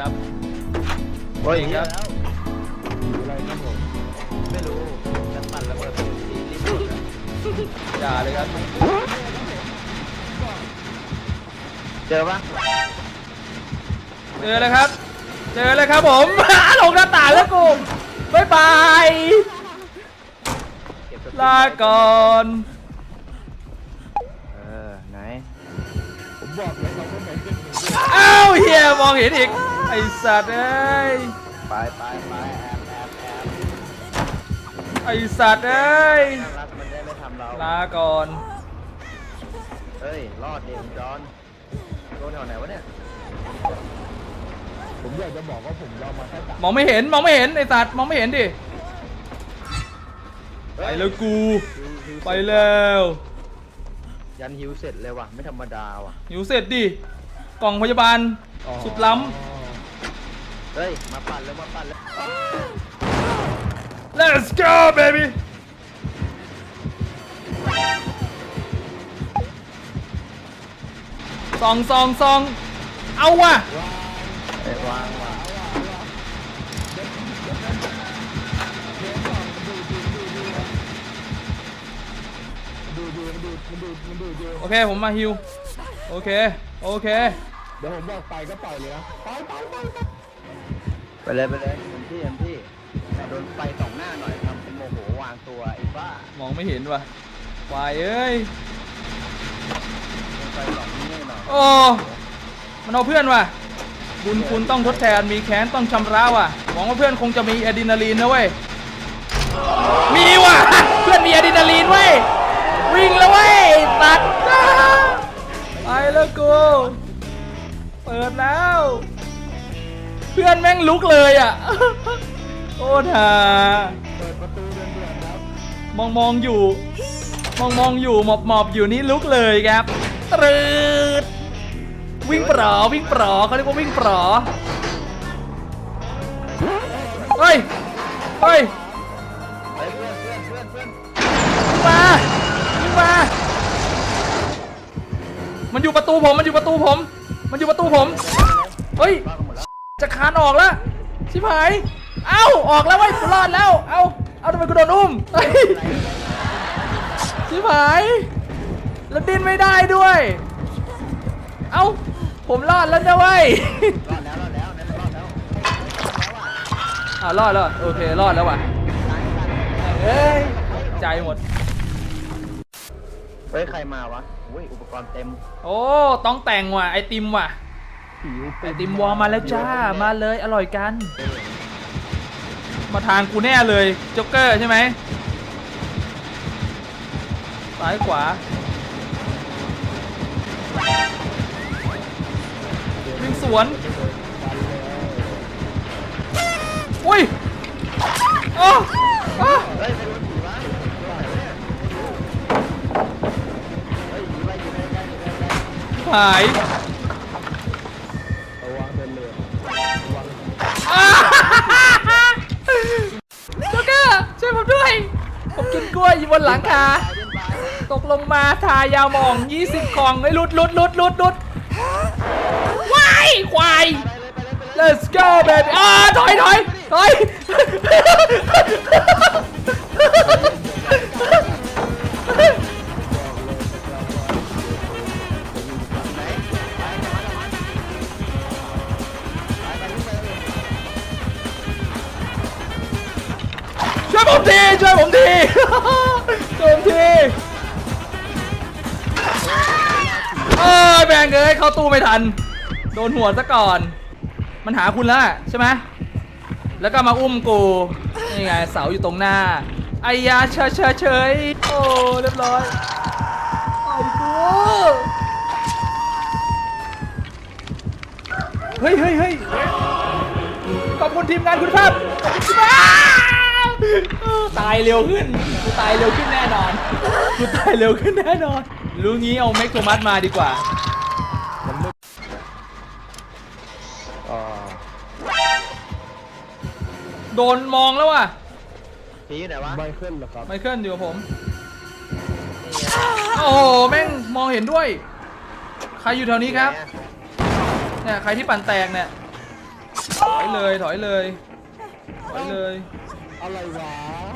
ครับโอ้ยครับแล้วอะไรครับผมไม่รู้จะปั่นระเบิดเป็นสีรีบหมดอะอย่าเลยครับเจอปะเจอเลยครับ เจอเลยครับผมลงหน้าต่างแล้วกูบายบายเก็บสติ๊กลาก่อนเออไหนผมบอกเลยครับว่าไหนเป็นหนึ่งอ้าวเฮียมองเห็นอีก ไอสัตว์เอ้ย ไปไปไปแอบแอบแอบไอสัตว์เอ้ยน่ารักมันได้ไม่ทำเราลาก่อน เฮ้ย รอดเดียวจอนโดนแถวไหนวะเนี่ย ผมอยากจะบอกว่าผมยอมมาแค่สามมองไม่เห็น มองไม่เห็นไอสัตว์ มองไม่เห็นดิ ไปแล้วกูฮิวฮิวไปแล้ว ยันฮิวเสร็จเลยว่ะ ไม่ธรรมดาว่ะ หิวเสร็จดิ กล่องพยาบาลอ๋อสุดล้ เฮ้ย มาปั่นแล้วมาปั่นแล้วำ let's go baby ซองซองซองเอาว่ะเอ้ยวางวางดูดูมันดูมันดูมันดูดูโอเค ผมมาฮิว โอเค โอเค เดี๋ยวผมบอกไปก็ปล่อยเลยนะ ไปไปไปไป ไปเลยไปเลยเต็มที่เต็มที่แต่โดนไฟสองหน้าหน่อยทำเป็นโมโหวางตัวไอ้บ้ามองไม่เห็นว่ะวายเอ้ยโดนไฟสองนี่หน่อยโอ้มันเอาเพื่อนว่ะ บุญคุณต้องทดแทนมีแค้นต้องชำระว่ะหวังว่าเพื่อนคงจะมีอะดรีนาลีนนะเว้ยมีว่ะ เพื่อนมีอะดรีนาลีนเว้ยวิ่งแล้วเว้ยตัดไปแล้วกูเปิดแล้ว เพื่อนแม่งลุกเลยอะ โอ้ท่าเปิดประตูเดือนเดือนครับมองมองอยู่ มองมองอยู่หมอบหมอบอยู่นี่ลุกเลยครับตรึดวิ่งปลอวิ่งปลอเขาเรียกว่าวิ่งปลอเฮ้ยเฮ้ยเฮ้ยเพื่อนเพื่อนเพื่อนเพื่อนมามา มันอยู่ประตูผม มันอยู่ประตูผม มันอยู่ประตูผม เฮ้ย บ้ากันหม จะคานออกแล้วชิบหาย เอ้า ออกแล้วเว้ยกูรอดแล้ว เอ้า เอาทำไมกูโดนอุ้มเฮ้ยชิบหาย แล้วดิ้นไม่ได้ด้วย เอ้า ผมรอดแล้วนะเว้ย รอดแล้วรอดแล้วนั่นรอดแล้วอ่ารอดแล้วโอเค รอดแล้วว่ะเอ้ยใจหมด เฮ้ยใครมาวะอุ้ยอุปกรณ์เต็ม โอ้ ต้องแต่งว่ะ ไอติมว่ะ ผิวไอติมวอลมาแล้วจ้ามาเลยอร่อยกัน มาทางกูแน่เลยโจ๊กเกอร์ใช่ไหมซ้ายขวาวิ่งสวนอุ้ยอ้ออ้อเฮ้ยไปโดนผีวะโดนไหนวะเนี่ยเฮ้ยผีไปอยู่ในใกล้อยู่ในใกล้หาย นหลังคา ตกลงมาทายาหมอง 20กล่องไอ้ยหลุดลุดลุดลุดลุดว้ายควาย let's go baby อ่าถอยถอยถอยช่วยผมทีช่วยผมที ช่วยผมทีเอ้ยแบงเอ้ยเข้าตู้ไม่ทัน โดนหัวซะก่อน มันหาคุณแล้วใช่ไหมแล้วก็มาอุ้มกูนี่ไงเสาอยู่ตรงหน้าไอ้ยาเฉยเฉยเฉยโอ้เรียบร้อยไอ้กูเฮ้ยเฮ้ยเฮ้ยขอบคุณทีมงานคุณภาพขอบคุณมาน ตายเร็วขึ้น กูตายเร็วขึ้นแน่นอน กูตายเร็วขึ้นแน่นอน รู้งี้เอาเมกโทมัสมาดีกว่าอ๋อโดนมองแล้วว่ะ ผีอยู่ไหนวะ ไมเคิลเหรอครับ ไมเคิลอยู่กับผมนี่ไงโอ้โห แม่งมองเห็นด้วย ใครอยู่แถวนี้ครับเนี่ยใครที่ปั่นแตกเนี่ย ถอยเลย ถอยเลย ถอยเลย อะไรวะ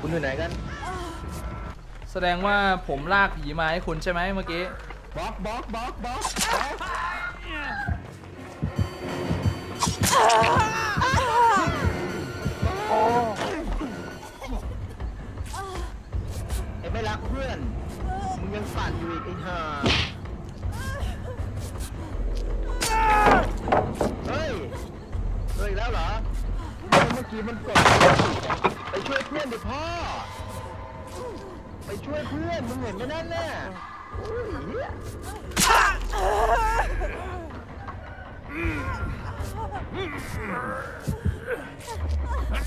คุณอยู่ไหนกัน แสดงว่าผมลากผีมาให้คุณใช่ไหมเมื่อกี้ บล็อกบล็อกบล็อกบล็อกบล็อกไอ้ไม่รักเพื่อน มึงยังฝันอยู่อีกไอ้ห่าเฮ้ยเฮ้ยอีกแล้วเหรอ เมื่อกี้มันกดไป ช่วยเพื่อนดิพ่อ ไปช่วยเพื่อนมึงเห็นไหมนั่นน่ะโอ้ยเหี้ย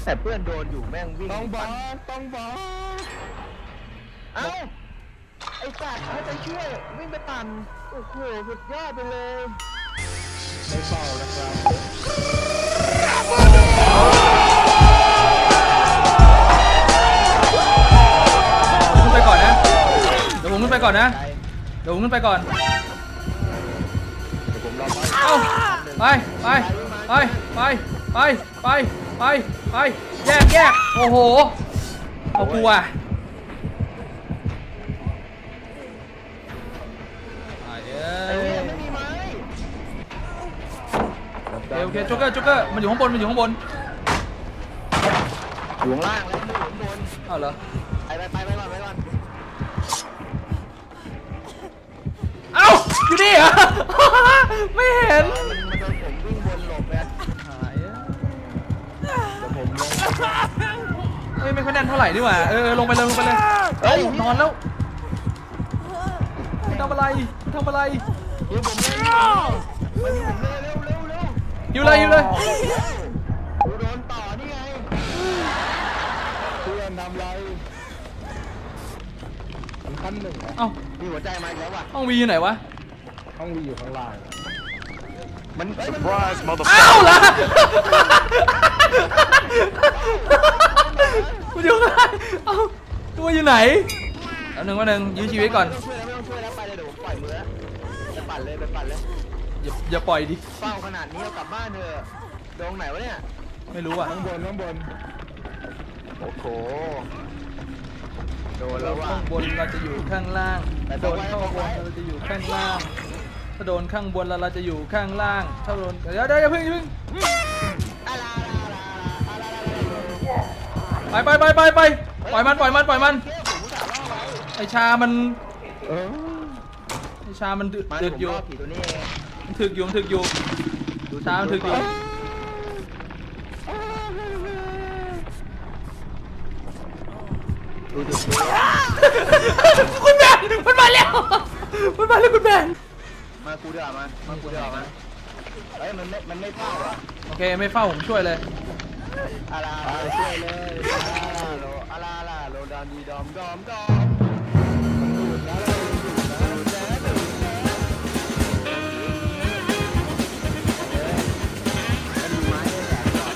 แต่เพื่อนโดนอยู่แม่งวิ่งต้องบล็อปั่นกต้องบล็อกเอ้าไอ้สัตว์ให้ไปช่วยวิ่งไปปั่นโอ้โหสุดยอดไปเลย ไม่เป่านะครับ ไปก่อนนะใจเดี๋ยวผมขึ้นไปก่อน เดี๋ยวผมรอไว้เอ้า ไป ไป ไป ไป ไป ไป ไป ไป แยกแยกโอ้โหเอากูอะไอ้เอ้ไอ้เนี่ยยไม่มีไม้โอเคโอเคจ็อกเกอร์จ็อกเกอร์ มันอยู่ข้างบน มันอยู่ข้างบน อยู่ข้างล่างแล้วไม่อยู่ข้างบนเอาเหรอ อ้าอยู่นี่เหรอ ไม่เห็น มันมันโดนผมวิ่งวนหลบไงหายอะเดี๋ยวผมลงเฮ้ยไม่ค่อยแน่นเท่าไหร่ดีกว่า เออเออลงไปเลยลงไปเลยเอ้ยนอนแล้วทำอะไรทำอะไรยิงผมเลยมายิงผมเลยเร็วเร็วเร็วหิวเลยหิวเลย กูโดนต่อนี่ไงเพื่อนทำไรมันขั้นหนึ่งอะเอ้ามีหัวใจมาอีกแล้วว่ะ ห้องวีอยู่ไหนวะ ห้องวีอยู่ข้างล่างมันเฮ้ยมัน Surprise, อ้าว motherfucker! เหรอกูอยู่ข้างล่างเอ้าตัวอยู่ไหนแล้วหนึ่งวันหนึ่งยื้อชีวิตก่อน ไม่ต้องช่วยแล้วไม่ต้องช่วยแล้วไปเลยเดี๋ยวผมปล่อยมือแล้วไปปั่นเลยไปปั่นเลยอย่าอย่าปล่อยดิ เฝ้าขนาดนี้เอากลับบ้านเถอะโดงไหนวะเนี่ยไม่รู้อะ ข้างบนข้างบนโอ้โหโดนแล้วว่ะข้างบนเราจะอยู่ข้างล่างแต่โดโดนนไว้ข้างบไว้นเราจะอยู่ข้างล่าง ถ้าโดนข้างบนแล้วเราจะอยู่ข้างล่าง ถ้าโดนเดี๋ยวเดี๋ยวอย่าเพิ่งอย่าเพิ่งอะลาลาลาลาอะลาลาลาไปไปไปไปไปปล่อยมันปล่อยมันปล่อยมันเที่ยวผมอุตส่าห์ล่อไว้ไอชามันเออไอชามันดึกมาดึผกมอยู่ล่อผีตัวนี้เองมันถึกอยู่มันถึกอยู่ดูชามันถึกอยู่ดูดูดูคุณแบนมันมาแล้วมันมาแล้วคุณแบน มากูเดือดมามากูเดือดมาเฮ้ยมันไม่มันไม่เฝ้าอะโอเคไม่เฝ้าผมช่วยเลยอะลาลาช่วยเลยอะลาลาโลอะลาลาโลดอมดีดอมดอมดอมดูดแล้วแล้วดูดแล้วดูแลดูแลมันมีไม้ด้วยแหละก่อน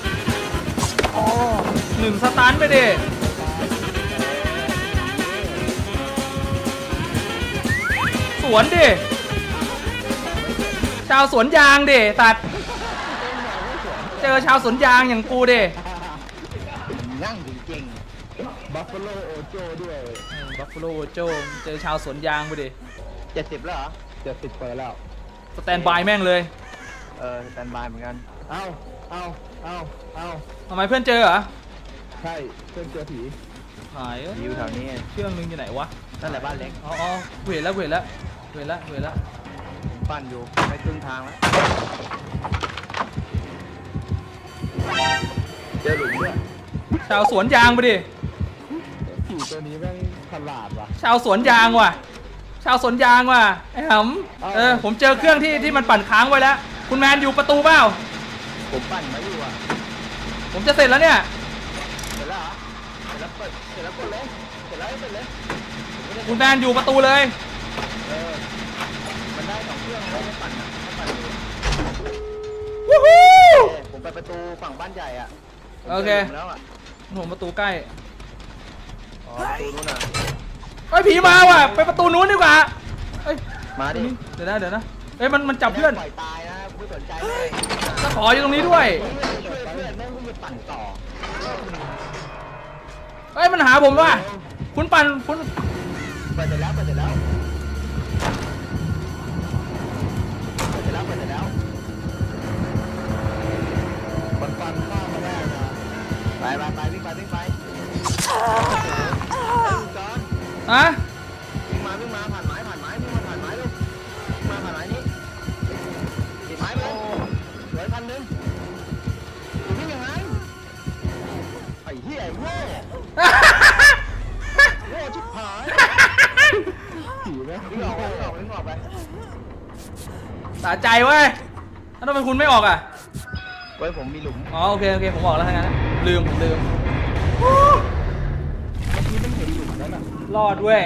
หนึ่งสตาร์ทไปดิสวนดิ ชาวสวนยางดิตัดเจอชาวสวนยางอย่างกูดินั่งจริงบัฟฟาโลโอโจด้วยบัฟฟ l โลโจเจอชาวสวนยางไปดิๆเจ็ดสิบแล้วเหรอเจ็ดสิบไปแล้วสแตนบายแม่งเลย เออสแตนบายเหมือนกัน เอ้าเอ้าเอ้าเอ้าทำไมเพื่อนเจอเหรอ ใช่เพื่อนเจอผีหายเอ้ยอยู่แถวนี้ เครื่องนึงอยู่ไหนวะ นั่นแหละบ้านเล็ก อ๋ออ๋อกูเห็นแล้วกูเห็นแล้วกูเห็นแล้วกูเห็นแล้ว ปั่นอยู่ไปครึ่งทางแล้วเจอหลุมด้วยชาวสวนยางไปดิผีตัวนี้แม่งฉลาดว่ะ ชาวสวนยางว่ะ ชาวสวนยางว่ะไอ้หำเออผมเจอเครื่องที่ที่มันปั่นค้างไว้แล้ว คุณแมนอยู่ประตูเปล่าผมปั่นมาอยู่อะผมจะเสร็จแล้วเนี่ยเสร็จแล้วเหรอเสร็จแล้วเปิดเสร็จแล้วกดเลยเสร็จแล้วเสร็จเลยผมไม่ได้คุณแมนอยู่ประตูเลย เออ มันได้สองเครื่องแล้วไม่ ปั่นอะไม่ปั่นอยู่วู้ฮู้เออผมไปประตูฝั่งบ้านใหญ่อะผมโอเคจหลุมแล้วอะผมประตูใกล้อ๋อประตูนู้นอะเอ้ยผีมาว่ะไปประตูนู้นดีกว่าเอ้ยมาดิเดี๋ยวนะเดี๋ยวนะเอ้ยมันมันจับเพื่อนไม่ได้ปล่อยตายนะไม่สนใจเลยตะขออยู่ตรงนี้ด้วยช่วยเพื่อนแม่งกูไปปั่นต่อเอ้ยมันหาผมว่ะ คุณปั่นคุณ เปิดเสร็จแล้วเปิดเสร็จแล้ว ไปไปไปวิ่งไปวิ่งไปเฮ้ยจอนอะวิ่งมาวิ่งมาผ่านไม้ผ่านไม้วิ่งมาผ่านไม้ลูกวิ่งมาผ่านไม้นี้ติดไม้ไปเลยเหลือพันหนึ่งอยู่วิ่งยังไงไอ้เหี้ยโง่โง่ชิบหายผีไหมวิ่งออกไปวิ่งออกไปวิ่งออกไปสะใจเว้ยแล้วทำไมคุณไม่ออกอะเว้ยผมมีหลุม อ๋อโอเคโอเคผมออกแล้วทั้งนั้น ลืมผมลืมเมื่อกี้มันเห็นหลุมนั้นอะรอดเว้ย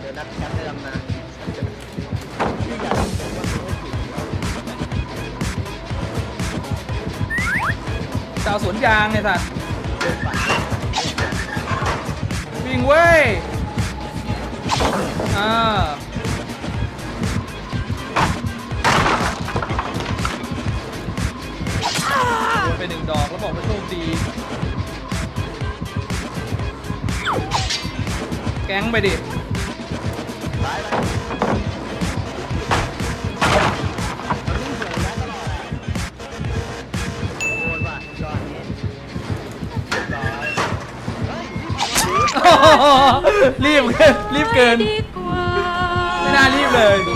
เดี๋ยวนัดกันได้ลำนานที่อยากเห็นมันเป็นผีแล้วชาวสวนยางเนี่ยสัตว์เดินวิ่งเว้ยอ่า หนึ่งดอกแล้วบอกว่าโชคดี แก๊งไปดิซ้ายไปมันวิ่งสวนได้ตลอดอะโดนว่ะจอดนี้เรียบร้อยเฮ้ยรีบรีบรีบเกินดีกว่าไม่น่ารีบเลยแค่